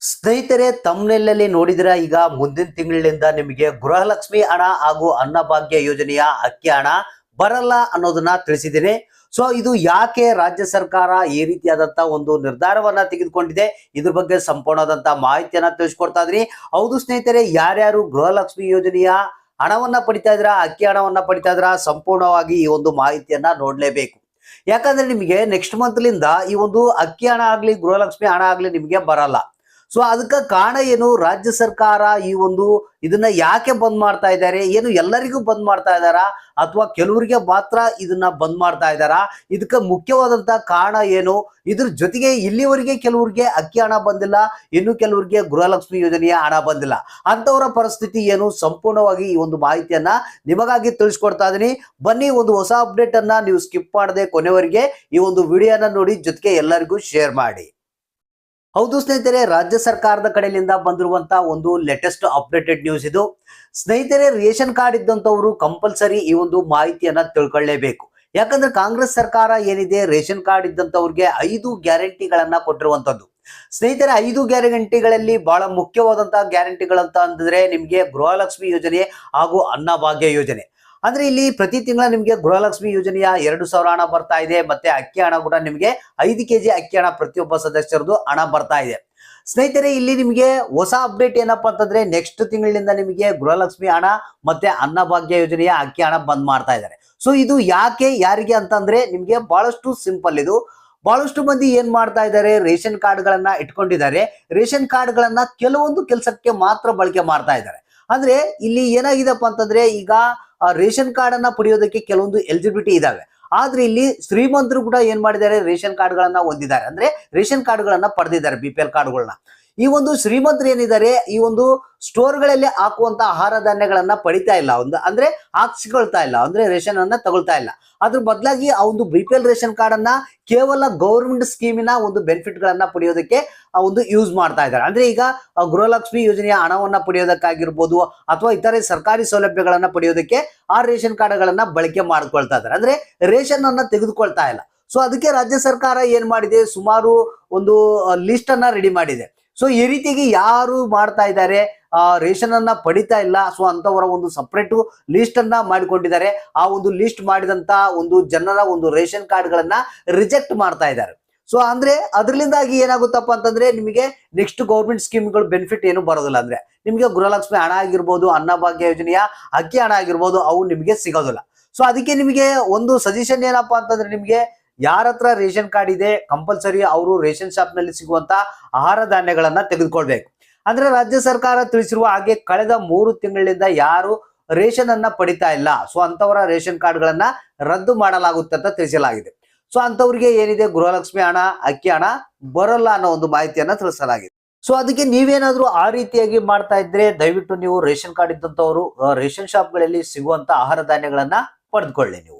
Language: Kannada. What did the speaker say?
ಸ್ನೇಹಿತರೆ ತಮ್ಮನೆಲ್ಲಲ್ಲಿ ನೋಡಿದ್ರ ಈಗ ಮುಂದಿನ ತಿಂಗಳಿಂದ ನಿಮಗೆ ಗೃಹಲಕ್ಷ್ಮಿ ಹಣ ಹಾಗೂ ಅನ್ನಭಾಗ್ಯ ಯೋಜನೆಯ ಅಕ್ಕಿ ಹಣ ಬರಲ್ಲ ಅನ್ನೋದನ್ನ ತಿಳಿಸಿದ್ದೀನಿ. ಸೊ ಇದು ಯಾಕೆ ರಾಜ್ಯ ಸರ್ಕಾರ ಈ ರೀತಿಯಾದಂತ ಒಂದು ನಿರ್ಧಾರವನ್ನ ತೆಗೆದುಕೊಂಡಿದೆ? ಇದ್ರ ಬಗ್ಗೆ ಸಂಪೂರ್ಣವಾದಂತ ಮಾಹಿತಿಯನ್ನ ತಿಳಿಸ್ಕೊಡ್ತಾ ಇದ್ರಿ ಹೌದು ಸ್ನೇಹಿತರೆ, ಯಾರ್ಯಾರು ಗೃಹಲಕ್ಷ್ಮಿ ಯೋಜನೆಯ ಹಣವನ್ನ ಪಡಿತಾ ಇದ್ರ ಅಕ್ಕಿ ಹಣವನ್ನ ಪಡಿತಾ ಇದ್ರ ಸಂಪೂರ್ಣವಾಗಿ ಈ ಒಂದು ಮಾಹಿತಿಯನ್ನ ನೋಡ್ಲೇಬೇಕು. ಯಾಕಂದ್ರೆ ನಿಮಗೆ ನೆಕ್ಸ್ಟ್ ಮಂತ್ ಲಿಂದ ಈ ಒಂದು ಅಕ್ಕಿ ಹಣ ಆಗ್ಲಿ, ಗೃಹಲಕ್ಷ್ಮಿ ಹಣ ಆಗ್ಲಿ ನಿಮಗೆ ಬರಲ್ಲ. ಸೊ ಅದಕ್ಕೆ ಕಾರಣ ಏನು? ರಾಜ್ಯ ಸರ್ಕಾರ ಈ ಒಂದು ಇದನ್ನ ಯಾಕೆ ಬಂದ್ ಮಾಡ್ತಾ ಇದ್ದಾರೆ? ಏನು ಎಲ್ಲರಿಗೂ ಬಂದ್ ಮಾಡ್ತಾ ಇದ್ದಾರಾ? ಅಥವಾ ಕೆಲವರಿಗೆ ಮಾತ್ರ ಇದನ್ನ ಬಂದ್ ಮಾಡ್ತಾ ಇದ್ದಾರಾ? ಇದಕ್ಕೆ ಮುಖ್ಯವಾದಂತ ಕಾರಣ ಏನು? ಇದ್ರ ಜೊತೆಗೆ ಇಲ್ಲಿವರೆಗೆ ಕೆಲವರಿಗೆ ಅಕ್ಕಿ ಹಣ ಬಂದಿಲ್ಲ, ಇನ್ನು ಕೆಲವರಿಗೆ ಗೃಹಲಕ್ಷ್ಮಿ ಯೋಜನೆಯ ಹಣ ಬಂದಿಲ್ಲ. ಅಂತವರ ಪರಿಸ್ಥಿತಿ ಏನು? ಸಂಪೂರ್ಣವಾಗಿ ಈ ಒಂದು ಮಾಹಿತಿಯನ್ನ ನಿಮಗಾಗಿ ತಿಳಿಸ್ಕೊಡ್ತಾ ಇದೀನಿ. ಬನ್ನಿ, ಒಂದು ಹೊಸ ಅಪ್ಡೇಟ್ ಅನ್ನ ನೀವು ಸ್ಕಿಪ್ ಮಾಡದೆ ಕೊನೆವರೆಗೆ ಈ ಒಂದು ವಿಡಿಯೋನ ನೋಡಿ, ಜೊತೆಗೆ ಎಲ್ಲರಿಗೂ ಶೇರ್ ಮಾಡಿ. ಹೌದು ಸ್ನೇಹಿತರೆ, ರಾಜ್ಯ ಸರ್ಕಾರದ ಕಡೆಯಿಂದ ಬಂದಿರುವಂತ ಒಂದು ಲೇಟೆಸ್ಟ್ ಅಪ್ಡೇಟೆಡ್ ನ್ಯೂಸ್ ಇದು. ಸ್ನೇಹಿತರೆ, ರೇಷನ್ ಕಾರ್ಡ್ ಇದ್ದಂಥವರು ಕಂಪಲ್ಸರಿ ಈ ಒಂದು ಮಾಹಿತಿಯನ್ನ ತಿಳ್ಕೊಳ್ಳೇಬೇಕು. ಯಾಕಂದ್ರೆ ಕಾಂಗ್ರೆಸ್ ಸರ್ಕಾರ ಏನಿದೆ, ರೇಷನ್ ಕಾರ್ಡ್ ಇದ್ದಂಥವ್ರಿಗೆ ಐದು ಗ್ಯಾರಂಟಿಗಳನ್ನ ಕೊಟ್ಟಿರುವಂತದ್ದು. ಸ್ನೇಹಿತರೆ, ಐದು ಗ್ಯಾರಂಟಿಗಳಲ್ಲಿ ಬಹಳ ಮುಖ್ಯವಾದಂತಹ ಗ್ಯಾರಂಟಿಗಳಂತ ಅಂದ್ರೆ ನಿಮ್ಗೆ ಗೃಹಲಕ್ಷ್ಮಿ ಯೋಜನೆ ಹಾಗೂ ಅನ್ನಭಾಗ್ಯ ಯೋಜನೆ. ಅಂದ್ರೆ ಇಲ್ಲಿ ಪ್ರತಿ ತಿಂಗಳ ನಿಮಗೆ ಗೃಹಲಕ್ಷ್ಮಿ ಯೋಜನೆಯ ಎರಡು ಸಾವಿರ ಹಣ ಬರ್ತಾ ಇದೆ, ಮತ್ತೆ ಅಕ್ಕಿ ಹಣ ಕೂಡ ನಿಮಗೆ ಐದು ಕೆಜಿ ಅಕ್ಕಿ ಹಣ ಪ್ರತಿಯೊಬ್ಬ ಸದಸ್ಯರದು ಹಣ ಬರ್ತಾ ಇದೆ. ಸ್ನೇಹಿತರೆ, ಇಲ್ಲಿ ನಿಮಗೆ ಹೊಸ ಅಪ್ಡೇಟ್ ಏನಪ್ಪಾ ಅಂತಂದ್ರೆ ನೆಕ್ಸ್ಟ್ ತಿಂಗಳಿಂದ ನಿಮಗೆ ಗೃಹಲಕ್ಷ್ಮಿ ಹಣ ಮತ್ತೆ ಅನ್ನಭಾಗ್ಯ ಯೋಜನೆಯ ಅಕ್ಕಿ ಹಣ ಬಂದ್ ಮಾಡ್ತಾ ಇದ್ದಾರೆ. ಸೊ ಇದು ಯಾಕೆ, ಯಾರಿಗೆ ಅಂತಂದ್ರೆ ನಿಮ್ಗೆ ಬಹಳಷ್ಟು ಸಿಂಪಲ್ ಇದು. ಬಹಳಷ್ಟು ಮಂದಿ ಏನ್ ಮಾಡ್ತಾ ಇದ್ದಾರೆ, ರೇಷನ್ ಕಾರ್ಡ್ ಗಳನ್ನ ಇಟ್ಕೊಂಡಿದ್ದಾರೆ. ರೇಷನ್ ಕಾರ್ಡ್ ಗಳನ್ನ ಕೆಲವೊಂದು ಕೆಲಸಕ್ಕೆ ಮಾತ್ರ ಬಳಕೆ ಮಾಡ್ತಾ ಇದ್ದಾರೆ. ಅಂದ್ರೆ ಇಲ್ಲಿ ಏನಾಗಿದೆಪ್ಪ ಅಂತಂದ್ರೆ ಈಗ ರೇಷನ್ ಕಾರ್ಡ್ ಅನ್ನ ಪಡೆಯೋದಕ್ಕೆ ಕೆಲವೊಂದು ಎಲಿಜಿಬಿಲಿಟಿ ಇದಾವೆ. ಆದ್ರೆ ಇಲ್ಲಿ ಶ್ರೀಮಂತರು ಕೂಡ ಏನ್ ಮಾಡಿದ್ದಾರೆ? ರೇಷನ್ ಕಾರ್ಡ್ ಗಳನ್ನ ಹೊಂದಿದ್ದಾರೆ. ಅಂದ್ರೆ ರೇಷನ್ ಕಾರ್ಡ್ ಗಳನ್ನ ಪಡೆದಿದ್ದಾರೆ ಬಿ ಪಿ ಕಾರ್ಡ್ಗಳನ್ನ ಈ ಒಂದು ಶ್ರೀಮಂತರು ಏನಿದ್ದಾರೆ, ಈ ಒಂದು ಸ್ಟೋರ್ಗಳಲ್ಲಿ ಹಾಕುವಂತ ಆಹಾರ ಧಾನ್ಯಗಳನ್ನ ಪಡಿತಾ ಇಲ್ಲ. ಒಂದು ಅಂದ್ರೆ ಹಾಕ್ಸ್ಕೊಳ್ತಾ ಇಲ್ಲ. ಅಂದ್ರೆ ರೇಷನ್ ಅನ್ನ ತಗೊಳ್ತಾ ಇಲ್ಲ. ಅದ್ರ ಬದಲಾಗಿ ಆ ಒಂದು B P L ration card ಅನ್ನ ಕೇವಲ ಗೌರ್ಮೆಂಟ್ ಸ್ಕೀಮಿನ ಒಂದು ಬೆನಿಫಿಟ್ ಗಳನ್ನ ಪಡೆಯೋದಕ್ಕೆ ಆ ಒಂದು ಯೂಸ್ ಮಾಡ್ತಾ ಇದ್ದಾರೆ. ಅಂದ್ರೆ ಈಗ ಗೃಹಲಕ್ಷ್ಮಿ ಯೋಜನೆಯ ಹಣವನ್ನ ಪಡೆಯೋದಕ್ಕಾಗಿರ್ಬೋದು ಅಥವಾ ಇತರೆ ಸರ್ಕಾರಿ ಸೌಲಭ್ಯಗಳನ್ನ ಪಡೆಯೋದಕ್ಕೆ ಆ ರೇಷನ್ ಕಾರ್ಡ್ಗಳನ್ನ ಬಳಕೆ ಮಾಡ್ಕೊಳ್ತಾ ಇದ್ದಾರೆ. ಅಂದ್ರೆ ರೇಷನ್ ಅನ್ನ ತೆಗೆದುಕೊಳ್ತಾ ಇಲ್ಲ. ಸೊ ಅದಕ್ಕೆ ರಾಜ್ಯ ಸರ್ಕಾರ ಏನ್ ಮಾಡಿದೆ? ಸುಮಾರು ಒಂದು ಲಿಸ್ಟ್ ಅನ್ನ ರೆಡಿ ಮಾಡಿದೆ. ಸೊ ಈ ರೀತಿಯಾಗಿ ಯಾರು ಮಾಡ್ತಾ ಇದ್ದಾರೆ? ಆ, ರೇಷನ್ ಅನ್ನ ಪಡಿತಾ ಇಲ್ಲ. ಸೊ ಅಂತವರ ಒಂದು ಸಪ್ರೇಟ್ ಲಿಸ್ಟ್ ಅನ್ನ ಮಾಡಿಕೊಂಡಿದ್ದಾರೆ. ಆ ಒಂದು ಲಿಸ್ಟ್ ಮಾಡಿದಂತ ಒಂದು ಜನರ ಒಂದು ರೇಷನ್ ಕಾರ್ಡ್ ಗಳನ್ನ ರಿಜೆಕ್ಟ್ ಮಾಡ್ತಾ ಇದ್ದಾರೆ. ಸೊ ಅಂದ್ರೆ ಅದ್ರಲಿಂದಾಗಿ ಏನಾಗುತ್ತಪ್ಪ ಅಂತಂದ್ರೆ ನಿಮಗೆ ನೆಕ್ಸ್ಟ್ ಗೌರ್ಮೆಂಟ್ ಸ್ಕೀಮ್ಗಳು ಬೆನಿಫಿಟ್ ಏನು ಬರೋದಿಲ್ಲ ಅಂದ್ರೆ. ನಿಮಗೆ ಗೃಹಲಕ್ಷ್ಮಿ ಹಣ ಆಗಿರ್ಬೋದು ಅನ್ನಭಾಗ್ಯ ಯೋಜನೆಯ ಅಕ್ಕಿ ಹಣ ಆಗಿರ್ಬೋದು, ಅವು ನಿಮಗೆ ಸಿಗೋದಿಲ್ಲ. ಸೊ ಅದಕ್ಕೆ ನಿಮಗೆ ಒಂದು ಸಜೆಷನ್ ಏನಪ್ಪಾ ಅಂತಂದ್ರೆ ನಿಮಗೆ ಯಾರ ಹತ್ರ ರೇಷನ್ ಕಾರ್ಡ್ ಇದೆ ಕಂಪಲ್ಸರಿ ಅವರು ರೇಷನ್ ಶಾಪ್ನಲ್ಲಿ ಸಿಗುವಂತ ಆಹಾರ ಧಾನ್ಯಗಳನ್ನ ತೆಗೆದುಕೊಳ್ಬೇಕು. ಅಂದ್ರೆ ರಾಜ್ಯ ಸರ್ಕಾರ ತಿಳಿಸಿರುವ ಹಾಗೆ ಕಳೆದ ಮೂರು ತಿಂಗಳಿಂದ ಯಾರು ರೇಷನ್ ಅನ್ನ ಪಡಿತಾ ಇಲ್ಲ. ಸೊ ಅಂತವರ ರೇಷನ್ ಕಾರ್ಡ್ ಗಳನ್ನ ರದ್ದು ಮಾಡಲಾಗುತ್ತೆ ಅಂತ ತಿಳಿಸಲಾಗಿದೆ. ಸೊ ಅಂತವ್ರಿಗೆ ಏನಿದೆ? ಗೃಹಲಕ್ಷ್ಮಿ ಹಣ, ಅಕ್ಕಿ ಹಣ ಬರಲ್ಲ ಅನ್ನೋ ಒಂದು ಮಾಹಿತಿಯನ್ನ ತಿಳಿಸಲಾಗಿದೆ. ಸೊ ಅದಕ್ಕೆ ನೀವೇನಾದ್ರೂ ಆ ರೀತಿಯಾಗಿ ಮಾಡ್ತಾ ಇದ್ರೆ ದಯವಿಟ್ಟು ನೀವು ರೇಷನ್ ಕಾರ್ಡ್ ಇದ್ದಂತವರು ರೇಷನ್ ಶಾಪ್ಗಳಲ್ಲಿ ಸಿಗುವಂತ ಆಹಾರ ಧಾನ್ಯಗಳನ್ನ ಪಡೆದುಕೊಳ್ಳಿ ನೀವು.